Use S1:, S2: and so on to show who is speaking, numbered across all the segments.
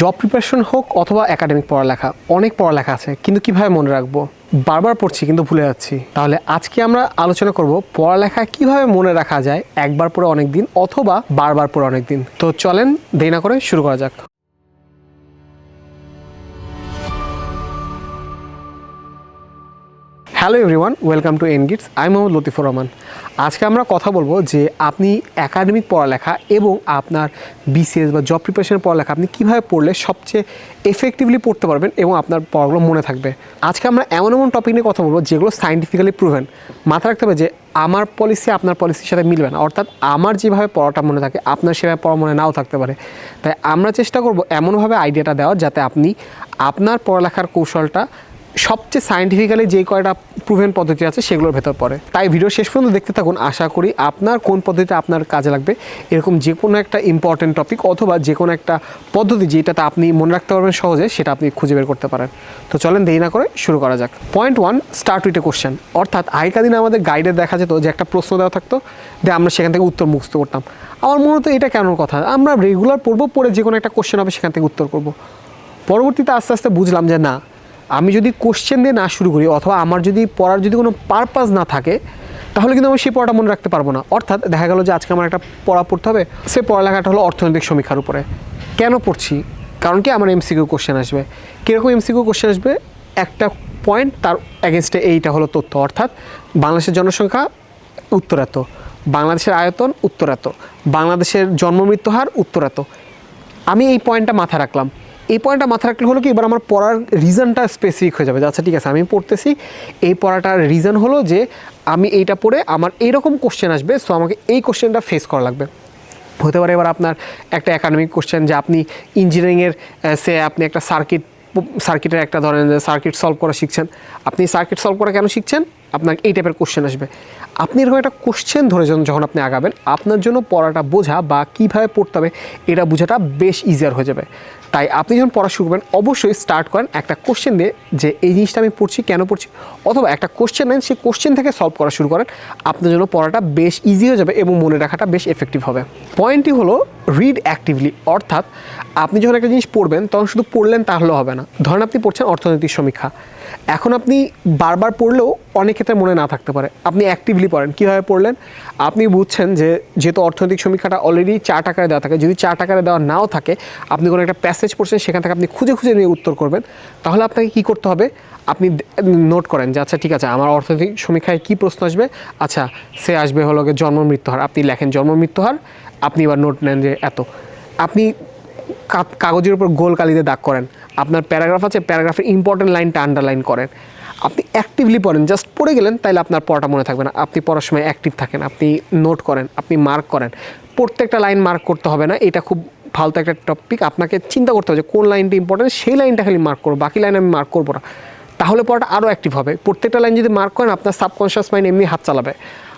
S1: Job preparation হোক অথবা academic পড়ালেখা, অনেক পড়ালেখা আছে, কিন্তু কীভাবে মনে রাখব? বারবার পড়ছি, কিন্তু ভুলে যাচ্ছি। তাহলে আজকে আমরা আলোচনা করব পড়ালেখা কীভাবে মনে রাখা যায় একবার পরে অনেক দিন অথবা বারবার পরে অনেক দিন তো চলেন দেরি না করে শুরু করা যাক। হ্যালো এভরিওয়ান, ওয়েলকাম টু এনগিটস। আই মোহাম্মদ লতিফুর রহমান। আজকে আমরা কথা বলব যে আপনি একাডেমিক পড়ালেখা এবং আপনার বিসিএস বা জব প্রিপারেশনের পড়ালেখা আপনি কীভাবে পড়লে সবচেয়ে এফেক্টিভলি পড়তে পারবেন এবং আপনার পড়াগুলো মনে থাকবে। আজকে আমরা এমন এমন টপিক নিয়ে কথা বলব যেগুলো সাইন্টিফিক্যালি প্রুভেন মাথা রাখতে হবে যে আমার পলিসি আপনার পলিসির সাথে মিলবে না। অর্থাৎ আমার যেভাবে পড়াটা মনে থাকে, আপনার সেভাবে পড়া মনে নাও থাকতে পারে। তাই আমরা চেষ্টা করব এমনভাবে আইডিয়াটা দেওয়ার যাতে আপনি আপনার পড়ালেখার কৌশলটা সবচেয়ে সায়েন্টিফিক্যালি যে কয়টা প্রুভেন পদ্ধতি আছে সেগুলোর ভেতর পড়ে। তাই ভিডিও শেষ পর্যন্ত দেখতে থাকুন। আশা করি আপনার কোন পদ্ধতিটা আপনার কাজে লাগবে। এরকম যে কোনো একটা ইম্পর্টেন্ট টপিক অথবা যে কোনো একটা পদ্ধতি যেটাতে আপনি মনে রাখতে পারবেন সহজে, সেটা আপনি খুঁজে বের করতে পারেন। তো চলেন দেরি না করে শুরু করা যাক। Point one start with a question অর্থাৎ আগেকার দিনে আমাদের গাইডে দেখা যেত যে একটা প্রশ্ন দেওয়া থাকতো যে আমরা সেখান থেকে উত্তর মুখস্থ করতাম। আমার মনে হতো এটা কেন কথা? আমরা রেগুলার পড়ব, পড়ে যে কোনো একটা কোশ্চেন হবে সেখান থেকে উত্তর করব। পরবর্তীতে আস্তে আস্তে বুঝলাম যে না আমি যদি কোশ্চেন দিয়ে না শুরু করি অথবা আমার যদি পড়ার যদি কোনো পারপাস না থাকে, তাহলে কিন্তু আমি সেই পড়াটা মনে রাখতে পারব না। অর্থাৎ দেখা গেল যে আজকে আমার একটা পড়া পড়তে হবে, সে পড়ালেখাটা হলো অর্থনৈতিক সমীক্ষার উপরে। কেন পড়ছি? কারণ কি আমার এমসিকিউ কোশ্চেন আসবে। কীরকম এমসিকিউ কোশ্চেন আসবে? একটা পয়েন্ট তার অ্যাগেনস্টে এইটা হলো তথ্য। অর্থাৎ বাংলাদেশের জনসংখ্যা উত্তর এত বাংলাদেশের আয়তন উত্তর এত বাংলাদেশের জন্ম মৃত্যু হার উত্তর এত আমি এই পয়েন্টটা মাথায় রাখলাম। এই পয়েন্টটা মাথায় রাখলে হলো কি, এবার আমার পড়ার রিজনটা স্পেসিফিক হয়ে যাবে আচ্ছা ঠিক আছে, আমি পড়তেছি। এই পড়াটার রিজন হলো যে, আমি এইটা পড়ে আমার এইরকম কোশ্চেন আসবে সো আমাকে এই কোশ্চেনটা ফেস করা লাগবে। হতে পারে এবার আপনার একটা একাডেমিক কোশ্চেন যে, আপনি ইঞ্জিনিয়ারিংয়ের সে আপনি একটা সার্কিট সার্কিটের একটা ধরেন সার্কিট সলভ করা শিখছেন, আপনি সার্কিট সলভ করা কেন শিখছেন? আপনার এই টাইপের কোশ্চেন আসবে। আপনি এরকম একটা কোশ্চেন ধরে যখন যখন আপনি আগাবেন, আপনার জন্য পড়াটা বোঝা বা কীভাবে পড়তে হবে, এটা বোঝাটা বেশ ইজিয়ার হয়ে যাবে। তাই আপনি যখন পড়া শুরু করবেন, অবশ্যই স্টার্ট করেন একটা কোশ্চেন দিয়ে যে এই জিনিসটা আমি পড়ছি, কেন পড়ছি? অথবা একটা কোশ্চেন নেন, সেই কোশ্চেন থেকে সলভ করা শুরু করেন। আপনার জন্য পড়াটা বেশ ইজি হয়ে যাবে এবং মনে রাখাটা বেশ এফেক্টিভ হবে। পয়েন্টটি হলো রিড অ্যাক্টিভলি অর্থাৎ আপনি যখন একটা জিনিস পড়বেন, তখন শুধু পড়লেন তাহলে হবে না। ধরেন আপনি পড়ছেন অর্থনৈতিক সমীক্ষা। এখন আপনি বারবার পড়লেও অনেক ক্ষেত্রে মনে না থাকতে পারে। আপনি অ্যাক্টিভলি পড়েন। কীভাবে পড়লেন? আপনি বুঝছেন যে, যেহেতু অর্থনৈতিক সমীক্ষাটা অলরেডি চার টাকায় দেওয়া থাকে, যদি চার টাকায় দেওয়া নাও থাকে, আপনি কোনো একটা প্যাসেজ পড়ছেন, সেখান থেকে আপনি খুঁজে খুঁজে নিয়ে উত্তর করবেন। তাহলে আপনাকে কী করতে হবে? আপনি নোট করেন যে আচ্ছা ঠিক আছে, আমার অর্থনৈতিক সমীক্ষায় কী প্রশ্ন আসবে? আচ্ছা সে আসবে হলো জন্ম মৃত্যু হার আপনি লেখেন জন্ম মৃত্যু হার আপনি এবার নোট নেন যে, এত। আপনি কাগজের উপর গোল কালিতে দাগ করেন। আপনার প্যারাগ্রাফ আছে প্যারাগ্রাফের ইম্পর্টেন্ট লাইনটা আন্ডারলাইন করেন। আপনি অ্যাক্টিভলি পড়েন জাস্ট পড়ে গেলেন তাহলে আপনার পড়াটা মনে থাকবে না। আপনি পড়ার সময় অ্যাক্টিভ থাকেন, আপনি নোট করেন, আপনি মার্ক করেন। প্রত্যেকটা লাইন মার্ক করতে হবে না, এটা খুব ফালতু একটা টপিক আপনাকে চিন্তা করতে হবে যে কোন লাইনটা ইম্পর্টেন্ট সেই লাইনটা খালি মার্ক করব, বাকি লাইন আমি মার্ক করব না। তাহলে পড়াটা আরও অ্যাক্টিভ হবে। প্রত্যেকটা লাইন যদি মার্ক করেন, আপনার সাবকনশিয়াস মাইন্ড এমনি হাত চালাবে।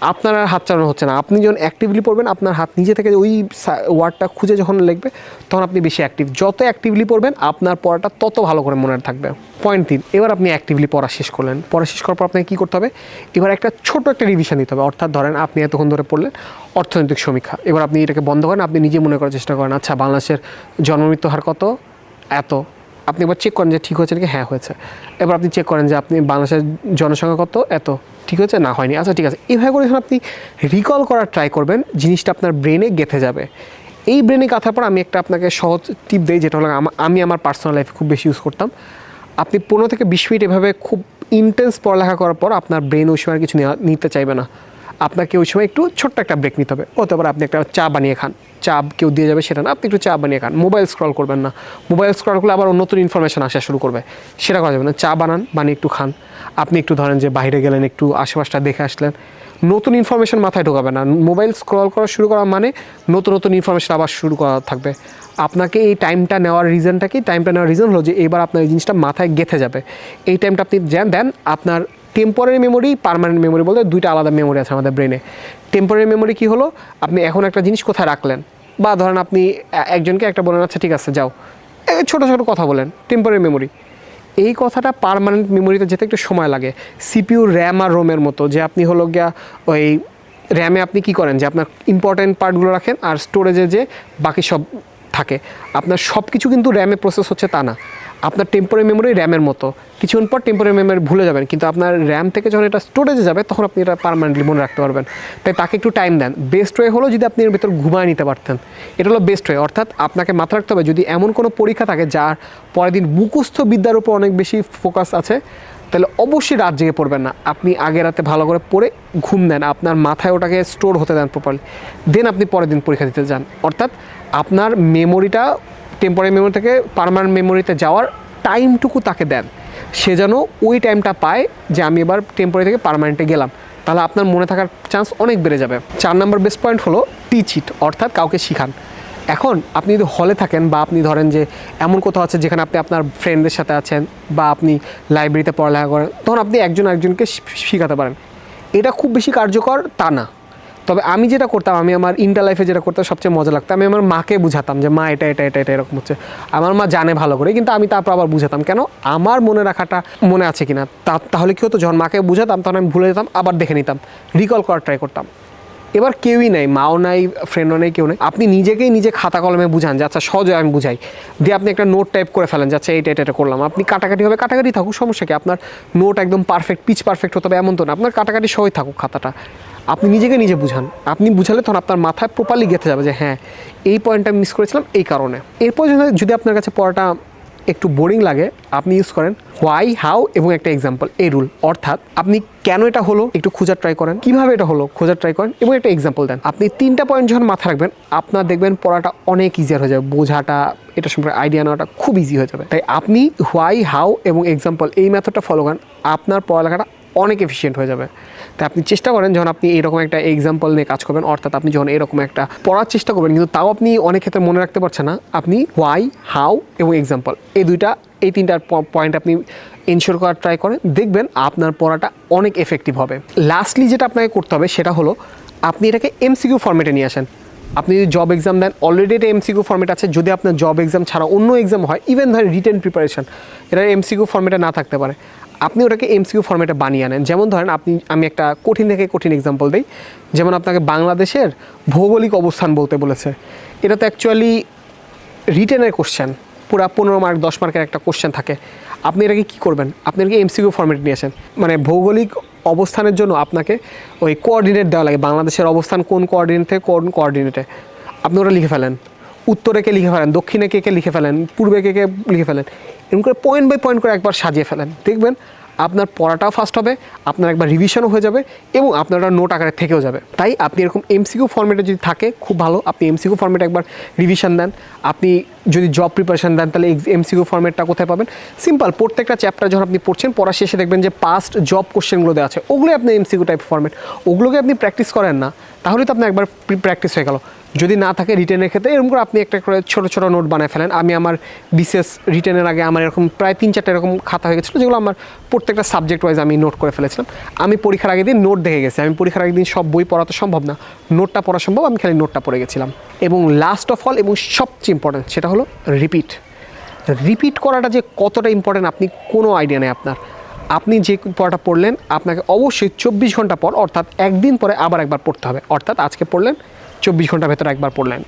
S1: আপনার আর হাত চালানো হচ্ছে না। আপনি যখন অ্যাক্টিভলি পড়বেন, আপনার হাত নিজে থেকে ওই ওয়ার্ডটা খুঁজে যখন লিখবে, তখন আপনি বেশি অ্যাক্টিভ যত অ্যাক্টিভলি পড়বেন, আপনার পড়াটা তত ভালো করে মনে থাকবে। পয়েন্ট তিন, এবার আপনি অ্যাক্টিভলি পড়া শেষ করলেন। পড়া শেষ করার পর আপনাকে কী করতে হবে? এবার একটা ছোট একটা রিভিশন দিতে হবে। অর্থাৎ ধরেন আপনি এতক্ষণ ধরে পড়লেন, অর্থনৈতিক সমীক্ষা। এবার আপনি এটাকে বন্ধ করেন, আপনি নিজে মনে করার চেষ্টা করেন আচ্ছা বাংলাদেশের জন্মমৃত্যু হার কত? এত। আপনি এবার চেক করেন যে ঠিক হয়েছে নাকি? হ্যাঁ হয়েছে। এবার আপনি চেক করেন যে আপনি বাংলাদেশের জনসংখ্যা কত? এত। ঠিক হয়েছে? না হয়নি। আচ্ছা ঠিক আছে। এভাবে করে যখন আপনি রিকল করার ট্রাই করবেন, জিনিসটা আপনার ব্রেনে গেঁথে যাবে। এই ব্রেনে গাঁথার পর আমি একটা আপনাকে সহজ টিপ দিই, যেটা হলো আমা- আমি আমার পার্সোনাল লাইফে খুব বেশি ইউজ করতাম। আপনি পনেরো থেকে বিশ মিনিট এভাবে খুব ইন্টেন্স পড়ালেখা করার পর আপনার ব্রেন ওই সময় কিছু নিতে চাইবে না। আপনাকে ওই সময় একটু ছোট্ট একটা ব্রেক নিতে হবে। হতে পারে আপনি একটা চা বানিয়ে খান। চা কেউ দিয়ে যাবে সেটা না, আপনি একটু চা বানিয়ে খান। মোবাইল স্ক্রল করবেন না। মোবাইল স্ক্রল করলে আবার নতুন ইনফরমেশন আসা শুরু করবে। সেটা করা যাবে না। চা বানান, বানিয়ে একটু খান। আপনি একটু ধরেন যে বাইরে গেলেন, একটু আশেপাশটা দেখে আসলেন। নতুন ইনফরমেশন মাথায় ঢোকাবে না। মোবাইল স্ক্রল করা শুরু করা মানে নতুন নতুন ইনফরমেশন আবার শুরু করা থাকবে। আপনাকে এই টাইমটা নেওয়ার রিজনটা কি? টাইমটা নেওয়ার রিজন হলো যে এবার আপনার এই জিনিসটা মাথায় গেঁথে যাবে। এই টাইমটা আপনি দেন আপনার টেম্পোরারি মেমোরি পার্মানেন্ট মেমোরি বলতে দুইটা আলাদা মেমোরি আছে আমাদের ব্রেনে টেম্পোরারি মেমোরি কি হলো? আপনি এখন একটা জিনিস কোথায় রাখলেন? বা ধরেন আপনি একজনকে একটা বলেন আচ্ছা ঠিক আছে, যাও। ছোটো, ছোট কথা বলেন টেম্পোরারি মেমোরি এই কথাটা পারমানেন্ট মেমোরিতে যেতে একটু সময় লাগে। সিপিউ র্যাম আর রোমের মতো, যে আপনি হলো গিয়া ওই র্যামে আপনি কি করেন? যে আপনার ইম্পর্টেন্ট পার্টগুলো রাখেন আর স্টোরেজে যে বাকি সব থাকে। আপনার সব কিছু কিন্তু র্যামে প্রসেস হচ্ছে তা না। আপনার টেম্পোরারি মেমোরি র্যামের মতো। কিছুক্ষণ পর টেম্পোরারি মেমোরি ভুলে যাবেন, কিন্তু আপনার র্যাম থেকে যখন এটা স্টোরেজে যাবে, তখন আপনি এটা পারমানেন্টলি মনে রাখতে পারবেন। তাই তাকে একটু টাইম দেন। বেস্ট ওয়ে হলো যদি আপনি এর ভেতর ঘুমায় নিতে পারতেন। এটা হলো বেস্ট ওয়ে অর্থাৎ আপনাকে মাথা রাখতে হবে, যদি এমন কোনো পরীক্ষা থাকে যার পরের দিন মুখস্থ বিদ্যার উপর অনেক বেশি ফোকাস আছে, তাহলে অবশ্যই রাত জেগে পড়বেন না। আপনি আগে রাতে ভালো করে পড়ে ঘুম দেন আপনার মাথায় ওটাকে স্টোর হতে দেন প্রপারলি দেন আপনি পরের দিন পরীক্ষা দিতে যান। অর্থাৎ আপনার মেমোরিটা টেম্পোরারি মেমোরি থেকে পারমানেন্ট মেমোরিতে যাওয়ার টাইমটুকু তাকে দেন। সে যেন ওই টাইমটা পায় যে আমি এবার টেম্পোরারি থেকে পারমানেন্টে গেলাম। তাহলে আপনার মনে থাকার চান্স অনেক বেড়ে যাবে। চার নম্বর বেস্ট পয়েন্ট হলো টিচ ইট অর্থাৎ কাউকে শিখান। এখন আপনি যদি হলে থাকেন বা আপনি ধরেন যে এমন কোথাও আছে যেখানে আপনি আপনার ফ্রেন্ডদের সাথে আছেন বা আপনি লাইব্রেরিতে পড়ালেখা করেন, তখন আপনি একজন একজনকে শিখাতে পারেন। এটা খুব বেশি কার্যকর তা না। তবে আমি যেটা করতাম, আমি আমার ইন্টার লাইফে যেটা করতাম, সবচেয়ে মজা লাগতো। আমি আমার মাকে বুঝাতাম যে, মা, এটা এটা এটা এটা এরকম হচ্ছে। আমার মা জানে ভালো করে, কিন্তু আমি তারপর আবার বুঝাতাম। কেন? আমার মনে রাখাটা মনে আছে কিনা? তা, তাহলে কী হতো? যখন মাকে বুঝাতাম, তখন আমি ভুলে যেতাম, আবার দেখে নিতাম। রিকল করার ট্রাই করতাম। এবার কেউই নাই, মাও নাই ফ্রেন্ডও নেই, কেউ নেই। আপনি নিজেকেই নিজে খাতা কলমে বুঝান যে আচ্ছা সহজে আমি বুঝাই। দিয়ে আপনি একটা নোট টাইপ করে ফেলেন যে আচ্ছা এইটা, এটা এটা করলাম। আপনি কাটাকাটি হবে, কাটাকাটি থাকুক, সমস্যা কি? আপনার নোট একদম পারফেক্ট পিচ পারফেক্ট হতে হবে, এমন তো না। আপনার কাটাকাটি সহই থাকুক খাতাটা। আপনি নিজেকে নিজে বুঝান। আপনি বুঝালে তখন আপনার মাথায় প্রপারলি গেঁথে যাবে যে হ্যাঁ এই পয়েন্টটা মিস করেছিলাম এই কারণে। এরপর যদি- আপনার কাছে পড়াটা একটু বোরিং লাগে, আপনি ইউজ করেন হোয়াই হাউ এবং একটা এক্সাম্পল এই রুল অর্থাৎ আপনি কেন এটা হলো একটু খোঁজার ট্রাই করেন। কীভাবে এটা হলো খোঁজার ট্রাই করেন এবং একটা এক্সাম্পল দেন। আপনি তিনটা পয়েন্ট যখন মাথা রাখবেন, আপনার দেখবেন পড়াটা অনেক ইজিয়ার হয়ে যাবে। বোঝাটা, এটা সম্পর্কে আইডিয়া নেওয়াটা খুব ইজি হয়ে যাবে। তাই আপনি হোয়াই হাউ এবং এক্সাম্পল এই মেথডটা ফলো করেন। আপনার পড়ালেখাটা অনেক এফিসিয়েন্ট হয়ে যাবে। তাই আপনি চেষ্টা করেন যখন আপনি এরকম একটা এক্সাম্পল নিয়ে কাজ করবেন, অর্থাৎ আপনি যখন এরকম একটা পড়ার চেষ্টা করবেন, কিন্তু তাও আপনি অনেক ক্ষেত্রে মনে রাখতে পারছেন না, আপনি হোয়াই হাউ এবং এক্সাম্পল এই দুইটা, এই তিনটার পয়েন্ট আপনি এনশোর করার ট্রাই করেন, দেখবেন আপনার পড়াটা অনেক এফেক্টিভ হবে। লাস্টলি যেটা আপনাকে করতে হবে সেটা হলো, আপনি এটাকে এমসিকিউ ফর্মেটে নিয়ে আসেন। আপনি যদি জব এক্সাম দেন অলরেডি এটা এমসিকিউ ফর্মেট আছে, যদি আপনার জব এক্সাম ছাড়া অন্য এক্সাম হয় ইভেন ধরেন রিটেন প্রিপারেশন এটা এমসিকিউ ফর্মেটে না থাকতে পারে। আপনি ওটাকে এমসিকিউ ফর্মেটে বানিয়ে আনেন। যেমন ধরেন আপনি, আমি একটা কঠিন থেকে কঠিন এক্সাম্পল দিই। যেমন আপনাকে বাংলাদেশের ভৌগোলিক অবস্থান বলতে বলেছে। এটা তো অ্যাকচুয়ালি রিটেনের কোশ্চেন পুরো পনেরো মার্ক দশ মার্কের একটা কোশ্চেন থাকে। আপনি এটাকে কী করবেন? আপনি এটাকে এমসিকিউ ফর্মেট নিয়ে আসেন। মানে ভৌগোলিক অবস্থানের জন্য আপনাকে ওই কোঅর্ডিনেট দেওয়া লাগে। বাংলাদেশের অবস্থান কোন কোঅর্ডিনেট কোন কোঅর্ডিনেটে আপনি ওটা লিখে ফেলেন। উত্তরে কে লিখে ফেলেন? দক্ষিণে কে কে লিখে ফেলেন? পূর্বে কে কে লিখে ফেলেন? এরকম করে পয়েন্ট বাই পয়েন্ট করে একবার সাজিয়ে ফেলেন। দেখবেন আপনার পড়াটাও ফাস্ট হবে, আপনার একবার রিভিশনও হয়ে যাবে এবং আপনার ওটা নোট আকারে থেকেও যাবে। তাই আপনি এরকম এমসিকিউ ফর্মেটে যদি থাকে, খুব ভালো। আপনি এমসিকিউ ফর্মেটে একবার রিভিশন দেন। আপনি যদি জব প্রিপারেশন দেন, তাহলে এমসিকিউ ফর্মেটটা কোথায় পাবেন? সিম্পল প্রত্যেকটা চ্যাপ্টার যখন আপনি পড়ছেন পড়ার শেষে দেখবেন যে পাস্ট জব কোশ্চেনগুলো দেওয়া আছে। ওগুলোই আপনি এমসিকিউ টাইপ ফর্মেট ওগুলোকে আপনি প্র্যাকটিস করেন না। তাহলে তো আপনার একবার প্র্যাকটিস হয়ে গেল। যদি না থাকে রিটেনের ক্ষেত্রে এরকম করে আপনি একটা করে ছোটো ছোটো নোট বানায় ফেলেন। আমি আমার বিশেষ রিটেনের আগে আমার এরকম প্রায় তিন, চারটে এরকম খাতা হয়ে গেছিল, যেগুলো আমার প্রত্যেকটা সাবজেক্ট ওয়াইজ আমি নোট করে ফেলেছিলাম। আমি পরীক্ষার আগের দিন নোট দেখে গেছি। আমি পরীক্ষার আগের দিন সব বই পড়া তো সম্ভব না। নোটটা পড়া সম্ভব, আমি খালি নোটটা পড়ে গেছিলাম। এবং লাস্ট অফ অল এবং সবচেয়ে ইম্পর্টেন্ট সেটা হলো রিপিট রিপিট করাটা যে কতটা ইম্পর্টেন্ট আপনি কোনো আইডিয়া নেই আপনার। আপনি যে পড়াটা পড়লেন, আপনাকে অবশ্যই চব্বিশ ঘণ্টা পর, অর্থাৎ একদিন পরে আবার একবার পড়তে হবে। অর্থাৎ আজকে পড়লেন, চব্বিশ ঘণ্টার ভেতরে একবার পড়লেন।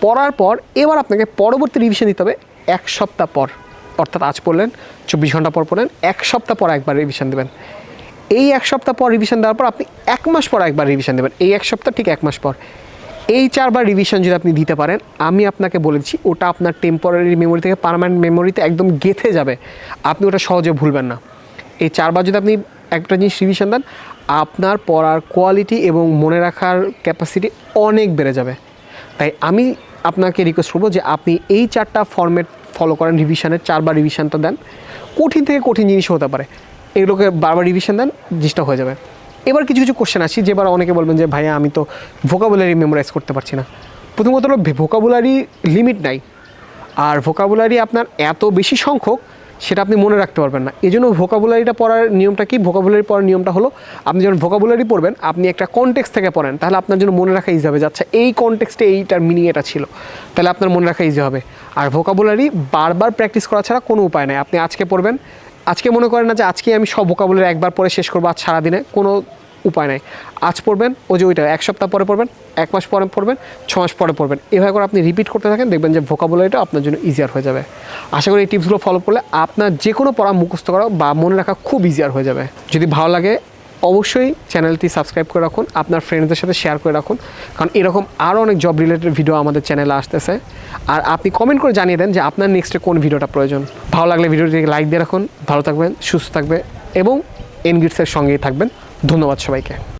S1: পড়ার পর এবার আপনাকে পরবর্তী রিভিশন দিতে হবে এক সপ্তাহ পর। অর্থাৎ আজ পড়লেন, চব্বিশ ঘণ্টা পর পড়লেন, এক সপ্তাহ পর একবার রিভিশন দেবেন। এই এক সপ্তাহ পর রিভিশন দেওয়ার পর আপনি এক মাস পর একবার রিভিশন দেবেন। এই এক সপ্তাহ ঠিক এক মাস পর। এই চারবার রিভিশন যদি আপনি দিতে পারেন, আমি আপনাকে বলেছি ওটা আপনার টেম্পোরারি মেমোরি থেকে পার্মানেন্ট মেমোরিতে একদম গেথে যাবে। আপনি ওটা সহজে ভুলবেন না। এই চারবার যদি আপনি একটা জিনিস রিভিশন দেন, আপনার পড়ার কোয়ালিটি এবং মনে রাখার ক্যাপাসিটি অনেক বেড়ে যাবে। তাই আমি আপনাকে রিকোয়েস্ট করব যে আপনি এই চারটা ফর্মেট ফলো করেন রিভিশনের চারবার রিভিশনটা দেন। কঠিন থেকে কঠিন জিনিস হতে পারে। এগুলোকে বারবার রিভিশন দেন, জিনিসটা হয়ে যাবে। এবার কিছু কিছু কোশ্চেন আসি, যেবার অনেকে বলবেন যে, ভাইয়া, আমি তো ভোকাবুলারি মেমোরাইজ করতে পারছি না। প্রথমত হলো ভোকাবুলারি লিমিট নাই। আর ভোকাবুলারি আপনার এত বেশি সংখ্যক সেটা আপনি মনে রাখতে পারবেন না। এই জন্য ভোকাবুলারিটা পড়ার নিয়মটা কি? ভোকাবুলারি পড়ার নিয়মটা হলো, আপনি যখন ভোকাবুলারি পড়বেন, আপনি একটা কনটেক্সট থেকে পড়েন, তাহলে আপনার জন্য মনে রাখা ইজি হবে যে আচ্ছা এই কনটেক্সটে এইটার মিনিং এটা ছিল। তাহলে আপনার মনে রাখা ইজি হবে। আর ভোকাবুলারি বারবার প্র্যাকটিস করা ছাড়া কোনো উপায় নাই। আপনি আজকে পড়বেন, আজকে মনে করেন না যে আজকে আমি সব ভোকাবুলারি একবার পরে শেষ করব আজ সারাদিনে। কোনো উপায় নাই। আজ পড়বেন ও যে ওইটা, এক সপ্তাহ পরে পড়বেন, এক মাস পরে পড়বেন, ছ মাস পরে পড়বেন। এভাবে করে আপনি রিপিট করতে থাকেন, দেখবেন যে ভোকাবুলারিটা আপনার জন্য ইজিয়ার হয়ে যাবে। আশা করি এই টিপসগুলো ফলো করলে আপনার যে কোনো পড়া মুখস্থ করা বা মনে রাখা খুব ইজিয়ার হয়ে যাবে। যদি ভালো লাগে, অবশ্যই চ্যানেলটি সাবস্ক্রাইব করে রাখুন, আপনার ফ্রেন্ডসদের সাথে শেয়ার করে রাখুন, কারণ এরকম আরও অনেক জব রিলেটেড ভিডিও আমাদের চ্যানেলে আসতেছে। আর আপনি কমেন্ট করে জানিয়ে দেন যে আপনার নেক্সটে কোন ভিডিওটা প্রয়োজন। ভালো লাগলে ভিডিওটিকে লাইক দিয়ে রাখুন, ভালো থাকবেন, সুস্থ থাকবে, এবং এনগিটসের সঙ্গেই থাকবেন। ধন্যবাদ সবাইকে।